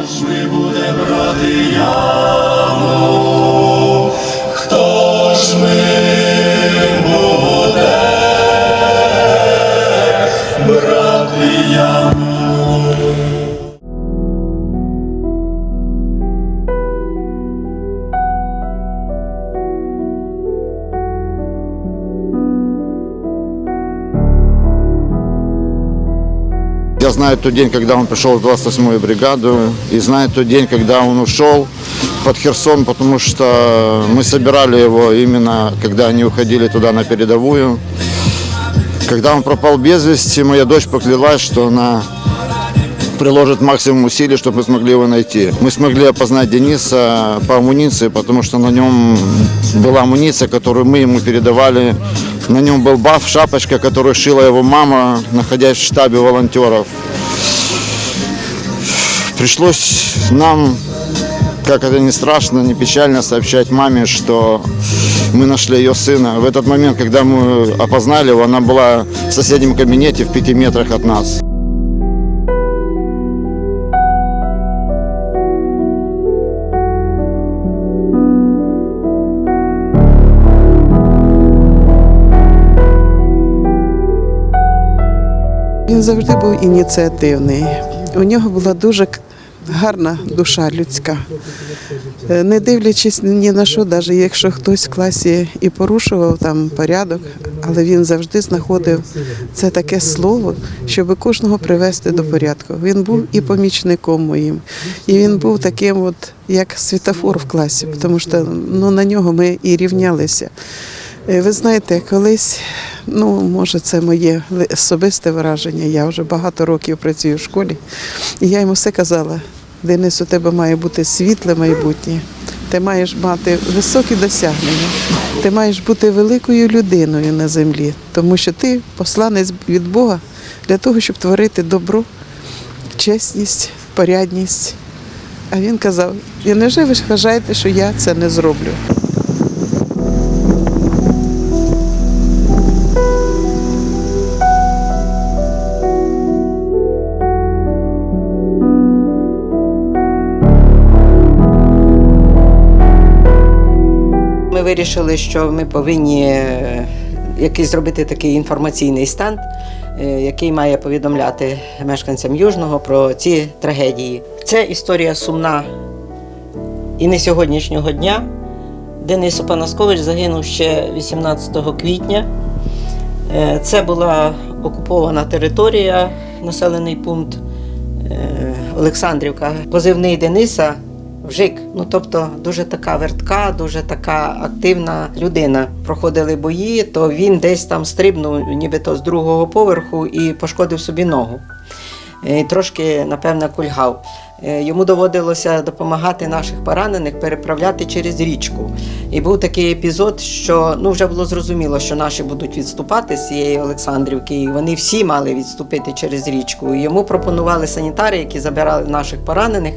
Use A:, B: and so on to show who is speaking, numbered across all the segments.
A: ми буде брати яму? Хто ж ми буде брати яму?
B: Я знаю тот день, когда он пришел в 28-ю бригаду, и знаю тот день, когда он ушел под Херсон, потому что мы собирали его именно, когда они уходили туда на передовую. Когда он пропал без вести, моя дочь поклялась, что она приложит максимум усилий, чтобы мы смогли его найти. Мы смогли опознать Дениса по амуниции, потому что на нем была амуниция, которую мы ему передавали. На нем был баф, шапочка, которую шила его мама, находясь в штабе волонтеров. Пришлось нам, как это не страшно, не печально, сообщать маме, что мы нашли ее сына. В этот момент, когда мы опознали его, она была в соседнем кабинете в пяти метрах от нас.
C: Він завжди був ініціативний. У нього була дуже гарна душа людська. Е, Не дивлячись ні на що, навіть якщо хтось в класі і порушував там порядок, але він завжди знаходив це таке слово, щоб кожного привести до порядку. Він був і помічником моїм, і він був таким, от як світофор в класі, тому що ну, на нього ми і рівнялися. Е, Ви знаєте, колись, ну може, це моє особисте враження. Я вже багато років працюю в школі, і я йому все казала: Денис, у тебе має бути світле майбутнє. Ти маєш мати високі досягнення, ти маєш бути великою людиною на землі, тому що ти посланець від Бога для того, щоб творити добро, чесність, порядність. А він казав: і невже ви вважаєте, що я це не зроблю?
D: Ми вирішили, що ми повинні е, якийсь зробити такий інформаційний стенд, е, який має повідомляти мешканцям Южного про ці трагедії. Це історія сумна і не сьогоднішнього дня. Денис Опанаскович загинув ще 18 квітня. Е, Це була окупована територія, населений пункт Олександрівка. Позивний Дениса Вжик. Ну тобто дуже така вертка, дуже така активна людина. Проходили бої, то він десь там стрибнув, нібито з другого поверху і пошкодив собі ногу. Е, І трошки, напевно, кульгав. Е, Йому доводилося допомагати наших поранених переправляти через річку. І був такий епізод, що ну вже було зрозуміло, що наші будуть відступати з цієї Олександрівки, і вони всі мали відступити через річку. І йому пропонували санітари, які забирали наших поранених.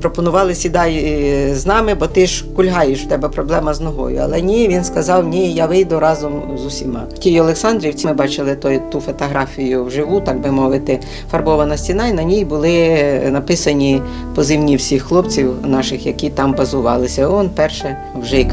D: Пропонували сідай е, з нами, бо ти ж кульгаєш, в тебе проблема з ногою. Але ні, він сказав: ні, я вийду разом з усіма. В тій Олександрівці ми бачили той, ту фотографію вживу, так би мовити, фарбована стіна, і на ній були написані позивні всіх хлопців наших, які там базувалися. Он перше вжик.